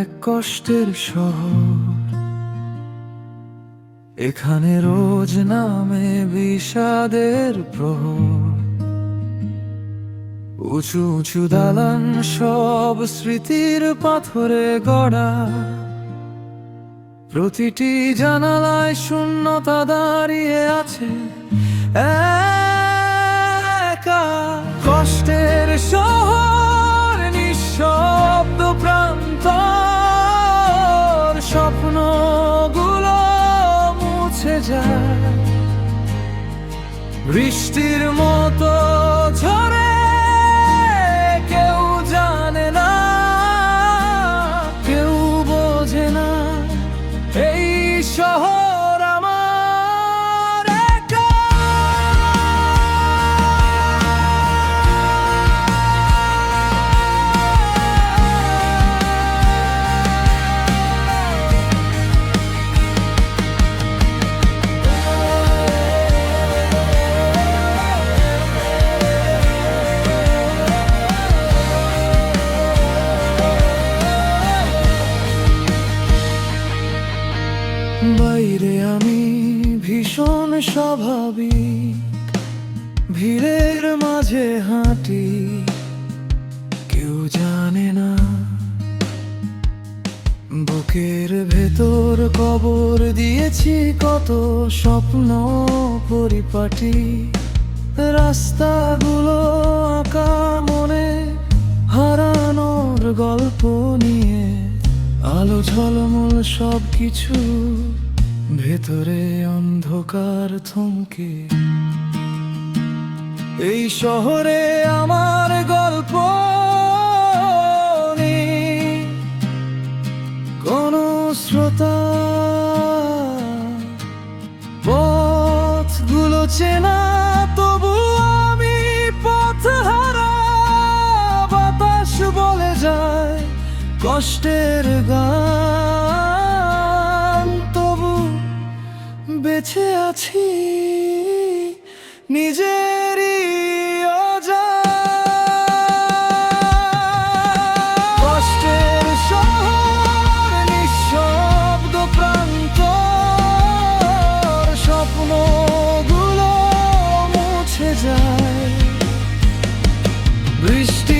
এক কষ্টের শহর। এখানে রোজ নামে বিষাদের প্রহর। উঁচু উঁচু দালান সব স্মৃতির পাথরে গড়া। প্রতিটি জানালায় শূন্যতা দাঁড়িয়ে আছে। একা বৃষ্টির মতো ঝরে বাইরে আমি ভীষণ স্বাভাবিক। ভিড়ের মাঝে হাঁটি, কেউ জানে না। বুকের ভেতর কবর দিয়েছি, কত স্বপ্ন পরিপাটি। রাস্তাগুলো আঁকা মনে হারানোর গল্প নিয়ে আলো ঝলমল সব কিছু ভেতরে অন্ধকার থমকে। এই শহরে আমার গল্প কোন শ্রোতা। পথগুলো চেনা কষ্টের গান তবু বেঁচে আছি। নিজেরই কষ্টের নিঃশব্দ প্রান্ত। স্বপ্নগুলো মুছে যায়। বৃষ্টি